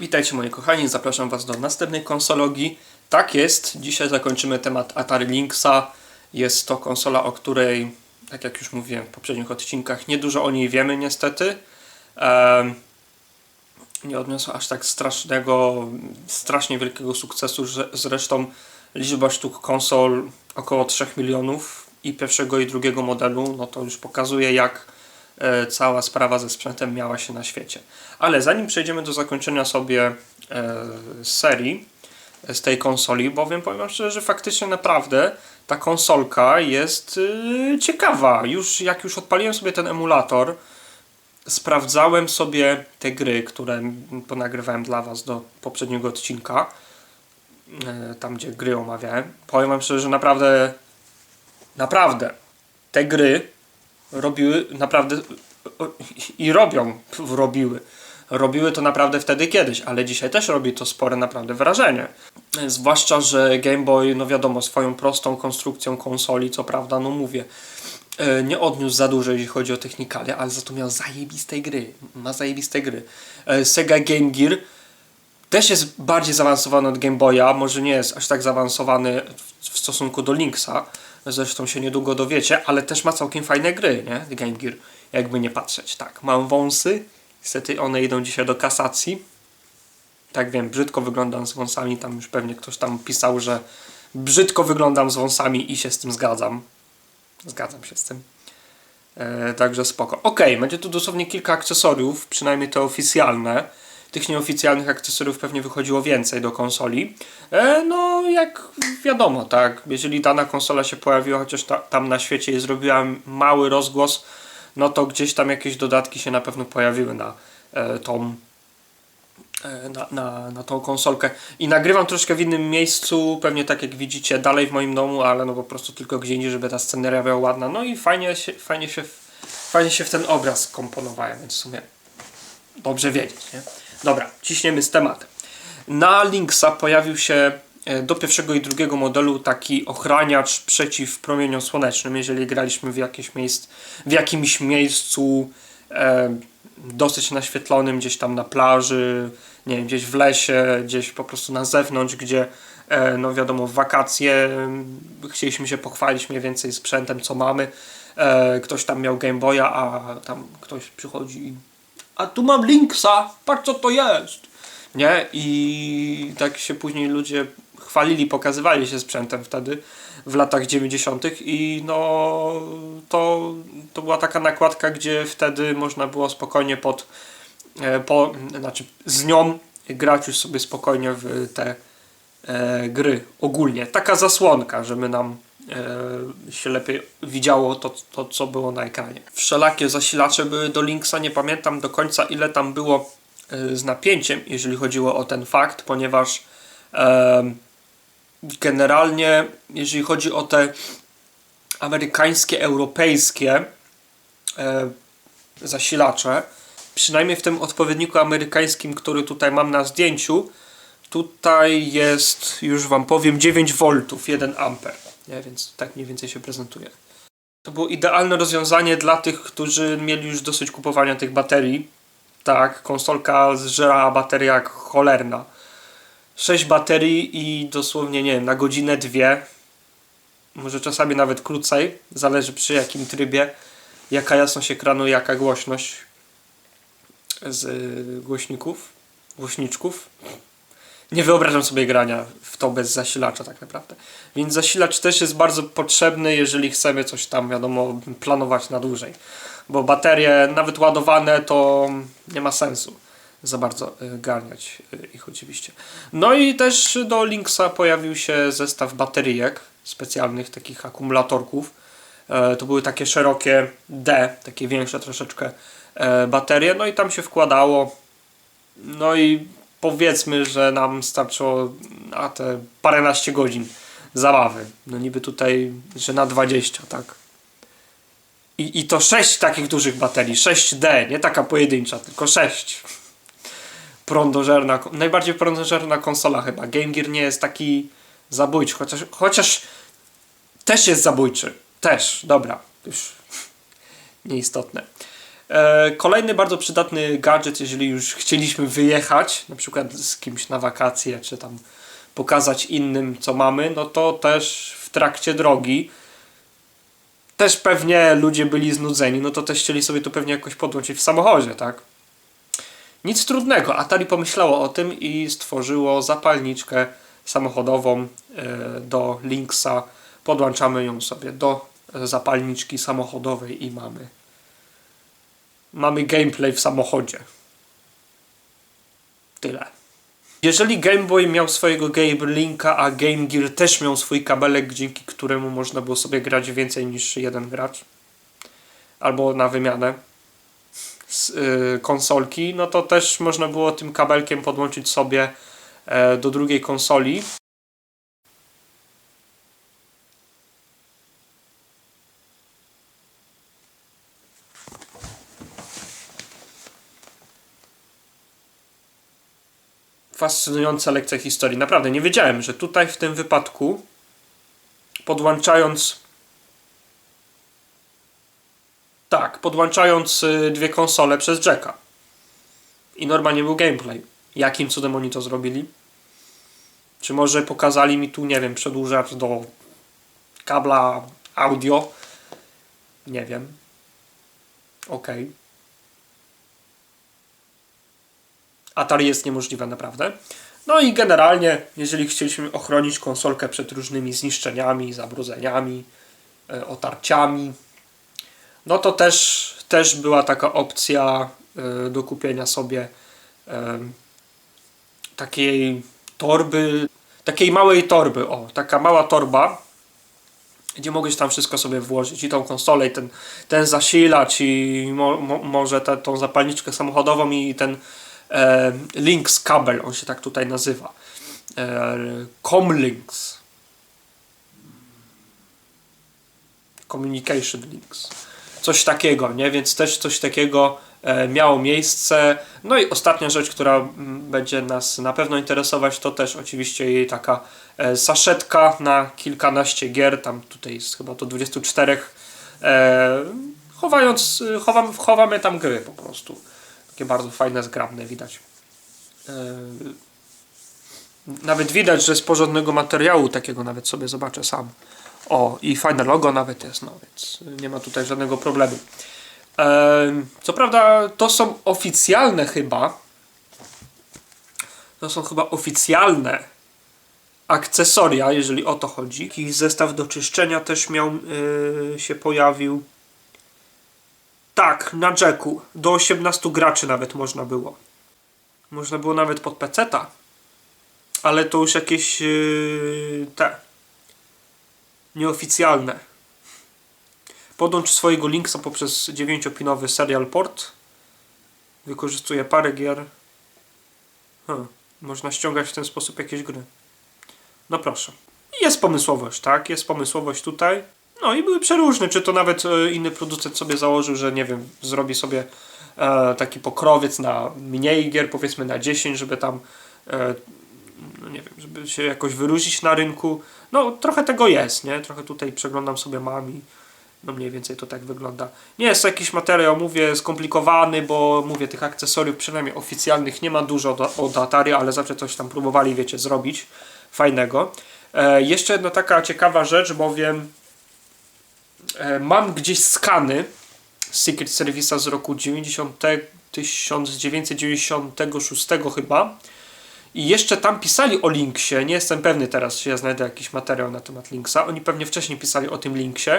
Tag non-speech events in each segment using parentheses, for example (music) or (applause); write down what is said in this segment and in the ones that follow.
Witajcie moi kochani, zapraszam Was do następnej konsologii. Tak jest, dzisiaj zakończymy temat Atari Lynxa. Jest to konsola, o której, tak jak już mówiłem w poprzednich odcinkach, niedużo o niej wiemy niestety. Nie odniosła aż tak strasznego, strasznie wielkiego sukcesu, że zresztą liczba sztuk konsol około 3 milionów i pierwszego i drugiego modelu, no to już pokazuje jak cała sprawa ze sprzętem miała się na świecie. Ale zanim przejdziemy do zakończenia sobie e, serii e, z tej konsoli, bowiem powiem wam szczerze, że faktycznie naprawdę ta konsolka jest e, ciekawa. Już jak już odpaliłem sobie ten emulator, sprawdzałem sobie te gry, które ponagrywałem dla was do poprzedniego odcinka, e, tam gdzie gry omawiałem. Powiem wam szczerze, że naprawdę naprawdę te gry robiły naprawdę i robią, robiły. Robiły to naprawdę wtedy kiedyś, ale dzisiaj też robi to spore naprawdę wrażenie. Zwłaszcza, że Game Boy, no wiadomo, swoją prostą konstrukcją konsoli, co prawda, no mówię, e, nie odniósł za dużo, jeśli chodzi o technikalia, ale za to miał zajebiste gry. Ma zajebiste gry. E, Sega Game Gear też jest bardziej zaawansowany od Game Boya, może nie jest aż tak zaawansowany w stosunku do Linksa, zresztą się niedługo dowiecie, ale też ma całkiem fajne gry, nie? Game Gear, jakby nie patrzeć. Tak, mam wąsy, niestety one idą dzisiaj do kasacji. Tak wiem, brzydko wyglądam z wąsami, tam już pewnie ktoś tam pisał, że brzydko wyglądam z wąsami i się z tym zgadzam. Zgadzam się z tym. E, także spoko. Ok, będzie tu dosłownie kilka akcesoriów, przynajmniej te oficjalne. Tych nieoficjalnych akcesoriów pewnie wychodziło więcej do konsoli. E, no, jak wiadomo, tak. Jeżeli dana konsola się pojawiła, chociaż ta, tam na świecie i zrobiła mały rozgłos, no to gdzieś tam jakieś dodatki się na pewno pojawiły na e, tą e, na, na, na tą konsolkę. I nagrywam troszkę w innym miejscu, pewnie tak jak widzicie, dalej w moim domu, ale no po prostu tylko gdzie indziej, żeby ta sceneria była ładna. No i fajnie się, fajnie się, fajnie się w ten obraz komponowałem, więc w sumie dobrze wiedzieć, nie? Dobra, ciśniemy z tematem. Na Linksa pojawił się e, do pierwszego i drugiego modelu taki ochraniacz przeciw promieniom słonecznym, jeżeli graliśmy w, jakieś miejsc, w jakimś miejscu e, dosyć naświetlonym, gdzieś tam na plaży, nie wiem, gdzieś w lesie, gdzieś po prostu na zewnątrz, gdzie e, no wiadomo, w wakacje m, chcieliśmy się pochwalić mniej więcej sprzętem, co mamy. E, ktoś tam miał Game Boya, a tam ktoś przychodzi i a tu mam Linksa, patrz co to jest. Nie? I tak się później ludzie chwalili, pokazywali się sprzętem wtedy w latach 90. i no to, to była taka nakładka, gdzie wtedy można było spokojnie pod e, po, znaczy z nią grać już sobie spokojnie w te e, gry ogólnie. Taka zasłonka, żeby nam się lepiej widziało to, to, co było na ekranie. Wszelakie zasilacze były do Linksa, nie pamiętam do końca ile tam było e, z napięciem, jeżeli chodziło o ten fakt, ponieważ e, generalnie, jeżeli chodzi o te amerykańskie, europejskie e, zasilacze, przynajmniej w tym odpowiedniku amerykańskim, który tutaj mam na zdjęciu, tutaj jest, już Wam powiem, 9 V, 1 A, nie? więc tak mniej więcej się prezentuje. To było idealne rozwiązanie dla tych, którzy mieli już dosyć kupowania tych baterii. Tak, konsolka zżerała baterię jak cholerna. 6 baterii i dosłownie, nie wiem, na godzinę, dwie, może czasami nawet krócej, zależy przy jakim trybie, jaka jasność ekranu, jaka głośność z głośników, głośniczków. Nie wyobrażam sobie grania w to bez zasilacza tak naprawdę. Więc zasilacz też jest bardzo potrzebny, jeżeli chcemy coś tam, wiadomo, planować na dłużej. Bo baterie nawet ładowane to nie ma sensu za bardzo y, garniać y, ich oczywiście. No i też do Linksa pojawił się zestaw bateryjek specjalnych, takich akumulatorków. E, To były takie szerokie D, takie większe troszeczkę e, baterie, no i tam się wkładało. No i powiedzmy, że nam starczyło na te paręnaście godzin zabawy. No niby tutaj, że na 20, tak. I, I to 6 takich dużych baterii, 6D, nie taka pojedyncza, tylko 6. Prądożerna, najbardziej prądożerna konsola chyba. Game Gear nie jest taki zabójczy, chociaż, chociaż też jest zabójczy. Też, dobra, już (laughs) nieistotne. E, kolejny bardzo przydatny gadżet, jeżeli już chcieliśmy wyjechać, na przykład z kimś na wakacje, czy tam pokazać innym, co mamy, no to też w trakcie drogi też pewnie ludzie byli znudzeni, no to też chcieli sobie to pewnie jakoś podłączyć w samochodzie, tak? Nic trudnego. Atari pomyślało o tym i stworzyło zapalniczkę samochodową e, do Linksa. Podłączamy ją sobie do zapalniczki samochodowej i mamy mamy gameplay w samochodzie. Tyle. Jeżeli Game Boy miał swojego Game Linka, a Game Gear też miał swój kabelek, dzięki któremu można było sobie grać więcej niż jeden gracz, albo na wymianę z y, konsolki, no to też można było tym kabelkiem podłączyć sobie e, do drugiej konsoli. Fascynująca lekcja historii. Naprawdę nie wiedziałem, że tutaj w tym wypadku podłączając tak, podłączając y, dwie konsole przez Jacka i normalnie był gameplay. Jakim cudem oni to zrobili? Czy może pokazali mi tu, nie wiem, przedłużacz do kabla audio? Nie wiem. Okej. Okay. Atari jest niemożliwe naprawdę. No i generalnie, jeżeli chcieliśmy ochronić konsolkę przed różnymi zniszczeniami, zabrudzeniami, e, otarciami, no to też, też była taka opcja e, do kupienia sobie takiej torby, takiej małej torby, o, taka mała torba, gdzie mogłeś tam wszystko sobie włożyć i tą konsolę, i ten, ten zasilacz, i mo, mo, może tą zapalniczkę samochodową, i ten Links kabel, on się tak tutaj nazywa. E, Comlinks. Communication Links. Coś takiego, nie? Więc też coś takiego e, miało miejsce. No i ostatnia rzecz, która m, będzie nas na pewno interesować, to też oczywiście jej taka e, saszetka na kilkanaście gier. Tam tutaj jest chyba to 24. E, chowając, chowam, chowamy tam gry po prostu. Takie bardzo fajne, zgrabne widać. E, nawet widać, że z porządnego materiału takiego nawet sobie zobaczę sam. O, i fajne logo nawet jest, no więc nie ma tutaj żadnego problemu. E, co prawda to są oficjalne chyba to są chyba oficjalne akcesoria, jeżeli o to chodzi. Jakiś zestaw do czyszczenia też miał, yy, się pojawił. Tak, na Jacku. Do 18 graczy nawet można było. Można było nawet pod peceta. Ale to już jakieś yy, te nieoficjalne. Podłącz swojego Linksa poprzez 9-pinowy serial port. Wykorzystuje parę gier. Hmm. Można ściągać w ten sposób jakieś gry. No proszę. Jest pomysłowość, tak? Jest pomysłowość tutaj. No i były przeróżne, czy to nawet e, inny producent sobie założył, że nie wiem, zrobi sobie e, taki pokrowiec na mniej gier, powiedzmy na 10, żeby tam e, no nie wiem, żeby się jakoś wyróżnić na rynku. No trochę tego jest, nie? Trochę tutaj przeglądam sobie mami. No mniej więcej to tak wygląda. Nie jest to jakiś materiał, mówię, skomplikowany, bo mówię, tych akcesoriów przynajmniej oficjalnych nie ma dużo od Atari, ale zawsze coś tam próbowali, wiecie, zrobić fajnego. E, jeszcze jedna taka ciekawa rzecz, bowiem mam gdzieś skany Secret Service'a z roku 90, 1996 chyba. I jeszcze tam pisali o Linksie. Nie jestem pewny teraz, czy ja znajdę jakiś materiał na temat Linksa. Oni pewnie wcześniej pisali o tym Linksie.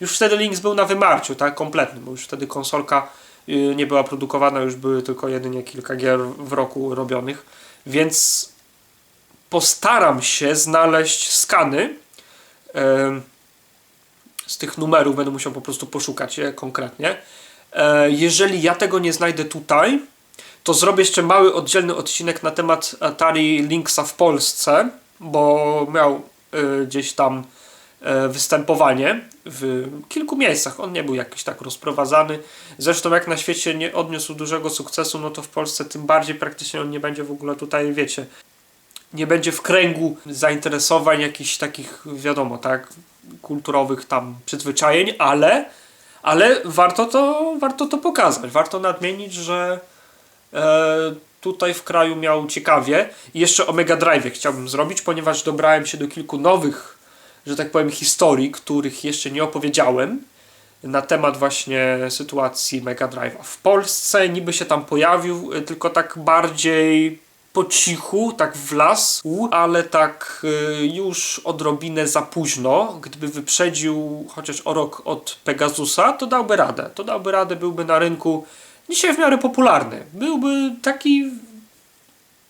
Już wtedy Links był na wymarciu, tak? Kompletny, bo już wtedy konsolka y, nie była produkowana, już były tylko jedynie kilka gier w roku robionych. Więc postaram się znaleźć skany z tych numerów będę musiał po prostu poszukać je konkretnie. E, jeżeli ja tego nie znajdę tutaj, to zrobię jeszcze mały oddzielny odcinek na temat Atari Linksa w Polsce, bo miał e, gdzieś tam e, występowanie w kilku miejscach. On nie był jakiś tak rozprowadzany. Zresztą jak na świecie nie odniósł dużego sukcesu, no to w Polsce tym bardziej praktycznie on nie będzie w ogóle tutaj, wiecie, nie będzie w kręgu zainteresowań jakichś takich, wiadomo, tak, kulturowych tam przyzwyczajeń, ale Ale warto to, warto to pokazać. Warto nadmienić, że e, tutaj w kraju miał ciekawie. I jeszcze o Mega Drive chciałbym zrobić, ponieważ dobrałem się do kilku nowych, że tak powiem, historii, których jeszcze nie opowiedziałem na temat właśnie sytuacji Mega Drive'a. W Polsce niby się tam pojawił, y, tylko tak bardziej po cichu, tak w las, ale tak y, już odrobinę za późno. Gdyby wyprzedził chociaż o rok od Pegasusa, to dałby radę. To dałby radę, byłby na rynku dzisiaj w miarę popularny. Byłby taki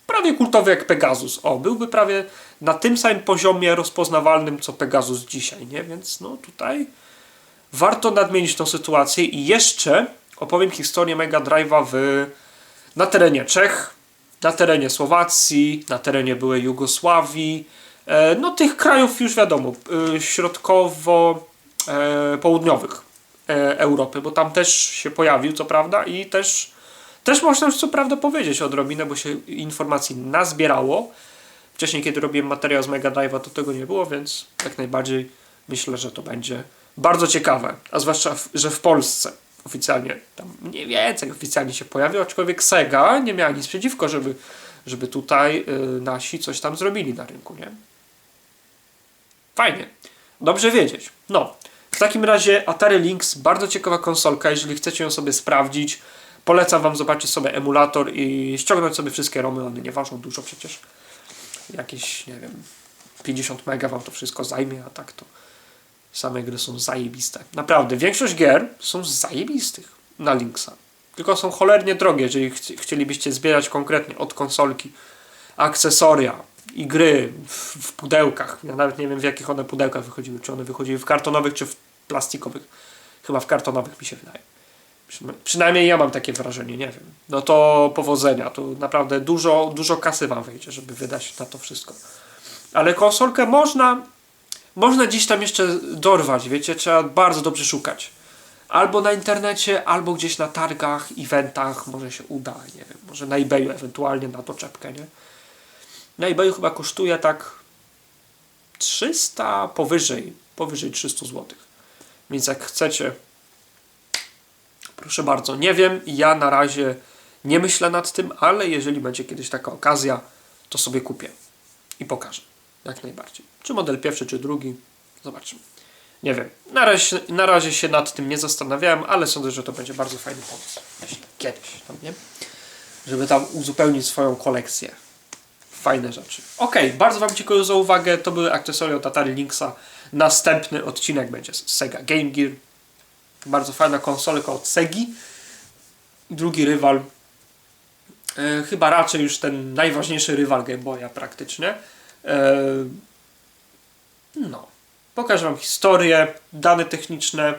prawie kultowy jak Pegasus. O, byłby prawie na tym samym poziomie rozpoznawalnym co Pegasus dzisiaj, nie? Więc no tutaj warto nadmienić tą sytuację i jeszcze opowiem historię Mega Drive'a w, na terenie Czech, na terenie Słowacji, na terenie byłej Jugosławii, e, no tych krajów już wiadomo, e, środkowo-południowych e, Europy, bo tam też się pojawił, co prawda, i też, też można już co prawda powiedzieć odrobinę, bo się informacji nazbierało. Wcześniej, kiedy robiłem materiał z Mega Drive'a, to tego nie było, więc jak najbardziej myślę, że to będzie bardzo ciekawe, a zwłaszcza, że w Polsce oficjalnie, tam mniej więcej oficjalnie się pojawił, aczkolwiek Sega nie miała nic przeciwko, żeby, żeby tutaj y, nasi coś tam zrobili na rynku, nie? Fajnie. Dobrze wiedzieć. No, w takim razie Atari Lynx, bardzo ciekawa konsolka, jeżeli chcecie ją sobie sprawdzić, polecam Wam zobaczyć sobie emulator i ściągnąć sobie wszystkie romy, one nie ważą dużo przecież. Jakieś, nie wiem, 50 mega Wam to wszystko zajmie, a tak to same gry są zajebiste. Naprawdę, większość gier są zajebistych na Linksa. Tylko są cholernie drogie, jeżeli ch chcielibyście zbierać konkretnie od konsolki akcesoria i gry w, w, pudełkach. Ja nawet nie wiem w jakich one pudełkach wychodziły. Czy one wychodziły w kartonowych, czy w plastikowych. Chyba w kartonowych mi się wydaje. Przyna przynajmniej ja mam takie wrażenie, nie wiem. No to powodzenia. To naprawdę dużo, dużo kasy wam wejdzie, żeby wydać na to wszystko. Ale konsolkę można można gdzieś tam jeszcze dorwać, wiecie, trzeba bardzo dobrze szukać. Albo na internecie, albo gdzieś na targach, eventach, może się uda, nie wiem, może na eBayu ewentualnie na doczepkę, nie? Na eBayu chyba kosztuje tak 300 powyżej, powyżej 300 zł. Więc jak chcecie, proszę bardzo, nie wiem, ja na razie nie myślę nad tym, ale jeżeli będzie kiedyś taka okazja, to sobie kupię i pokażę. Jak najbardziej. Czy model pierwszy, czy drugi. Zobaczymy. Nie wiem. Na razie, na razie się nad tym nie zastanawiałem, ale sądzę, że to będzie bardzo fajny pomysł. Jeśli kiedyś tam, nie? Żeby tam uzupełnić swoją kolekcję. Fajne rzeczy. Ok, bardzo Wam dziękuję za uwagę. To były akcesoria od Atari. Następny odcinek będzie z Sega Game Gear. Bardzo fajna konsolka od Segi. Drugi rywal. E, chyba raczej już ten najważniejszy rywal Game Boya praktycznie. E, no. Pokażę Wam historię, dane techniczne,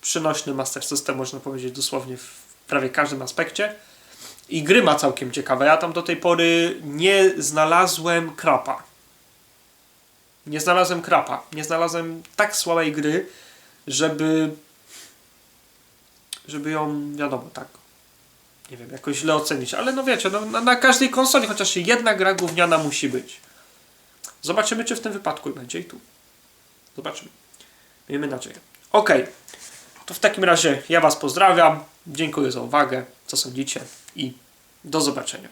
przynośny Master System, można powiedzieć dosłownie w prawie każdym aspekcie. I gry ma całkiem ciekawe. Ja tam do tej pory nie znalazłem krapa. Nie znalazłem krapa. Nie znalazłem tak słabej gry, żeby żeby ją, wiadomo, tak nie wiem, jakoś źle ocenić. Ale no wiecie, no, na, na każdej konsoli chociaż jedna gra gówniana musi być. Zobaczymy, czy w tym wypadku będzie i tu. Zobaczymy. Miejmy nadzieję. Ok. To w takim razie ja Was pozdrawiam. Dziękuję za uwagę. Co sądzicie? I do zobaczenia.